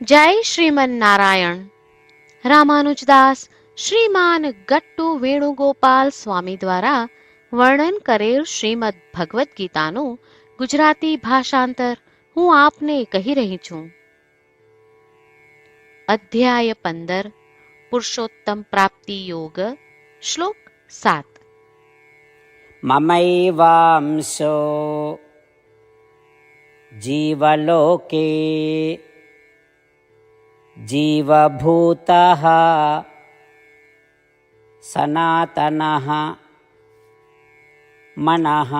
જય શ્રીમન નારાયણ રામાનુજદાસ શ્રીમાન ગટ્ટુ વેણુગોપાલ સ્વામી દ્વારા વર્ણન કરેલ શ્રીમદ ભગવદ્ ગીતાનું ગુજરાતી ભાષાંતર હું આપને કહી રહી છું. અધ્યાય પંદર, પુરુષોત્તમ પ્રાપ્તિ યોગ, શ્લોક સાત. મમૈવાંશો, જીવલોકે जीवभूतः सनातनः मनः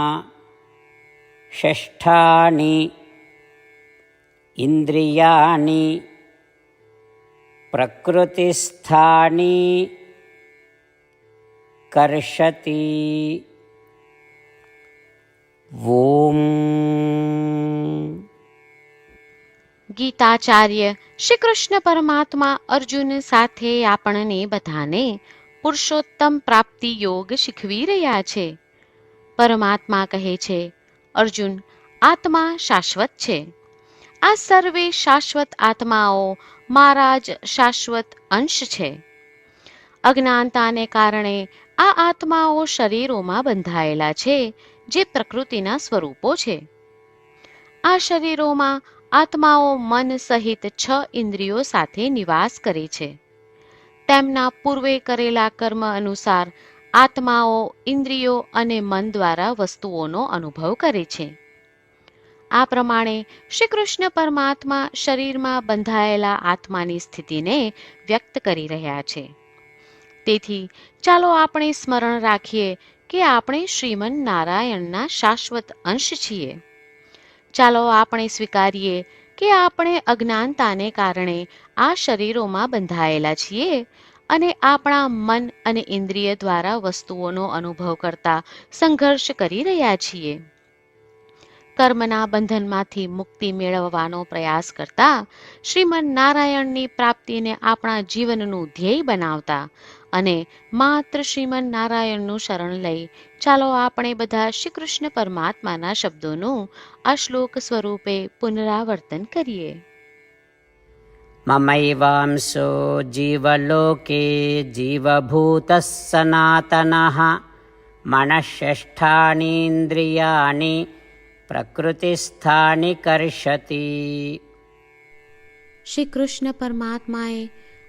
षष्ठानि इन्द्रियाणि प्रकृतिस्थानि कर्षति। ॐ ગીતાચાર્ય શ્રી કૃષ્ણ પરમાત્મા અર્જુન સાથે આપણને બધાને પુરુષોત્તમ પ્રાપ્તિ યોગ શીખવી રહ્યા છે. પરમાત્મા કહે છે, અર્જુન, આત્મા શાશ્વત છે. આ સર્વે શાશ્વત આત્માઓ મારા જ શાશ્વત અંશ છે. અજ્ઞાનતાને કારણે આ આત્માઓ શરીરોમાં બંધાયેલા છે, જે પ્રકૃતિના સ્વરૂપો છે. આ શરીરોમાં આત્માઓ મન સહિત છ ઇન્દ્રિયો સાથે નિવાસ કરે છે. તેમના પૂર્વે કરેલા કર્મ અનુસાર આત્માઓ ઇન્દ્રિયો અને મન દ્વારા વસ્તુઓનો અનુભવ કરે છે. આ પ્રમાણે શ્રી કૃષ્ણ પરમાત્મા શરીરમાં બંધાયેલા આત્માની સ્થિતિને વ્યક્ત કરી રહ્યા છે. તેથી ચાલો આપણે સ્મરણ રાખીએ કે આપણે શ્રીમન નારાયણના શાશ્વત અંશ છીએ. ચાલો આપણે સ્વીકારીએ કે આપણે અજ્ઞાનતાને કારણે આ શરીરોમાં બંધાયેલા છીએ અને આપણા મન અને ઇન્દ્રિય દ્વારા વસ્તુઓનો અનુભવ કરતા સંઘર્ષ કરી રહ્યા છીએ. કર્મના બંધનમાંથી મુક્તિ મેળવવાનો પ્રયાસ કરતા શ્રીમન નારાયણની પ્રાપ્તિને આપણા જીવનનું ધ્યેય બનાવતા અને માત્ર શ્રીમન નારાયણનું શરણ લઈ ચાલો આપણે બધા શ્રી કૃષ્ણ પરમાત્માના શબ્દોનું આ શ્લોક સ્વરૂપે પુનરાવર્તન કરીએ. મમૈવાંશો જીવલોકે જીવભૂત સનાતન મનઃષ્ઠાનીન્દ્રિયાની પ્રકૃતિસ્થાની કર્ષતિ. શ્રી કૃષ્ણ પરમાત્માએ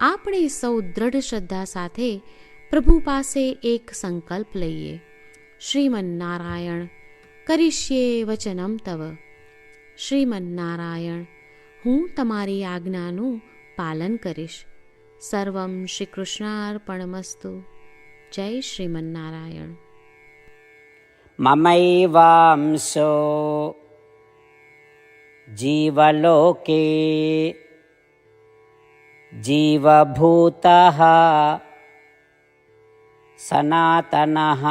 આપણે સૌ દ્રઢ શ્રદ્ધા સાથે પ્રભુ પાસે એક સંકલ્પ લઈએ શ્રીમન્નારાયણ કરીશ્યે વચનમ તવ શ્રીમન્નારાયણ હું તમારી આજ્ઞાનું પાલન કરીશ સર્વમ શ્રી કૃષ્ણાર્પણમસ્તુ જય શ્રીમન્નારાયણ ममैवांसो जीवलोके जीवभूतः सनातनः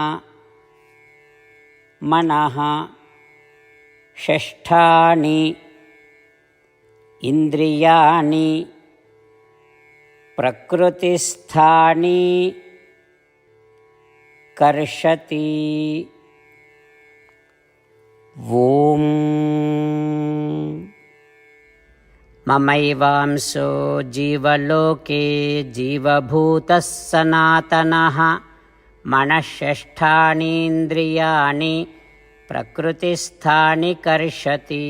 मनः षष्ठानि इन्द्रियाणि प्रकृतिस्थानि कर्षति। ॐ ममैवांसो जीवलोके जीवभूतः सनातनः मनःषष्ठानीन्द्रियाणि प्रकृतिस्थानि कर्षति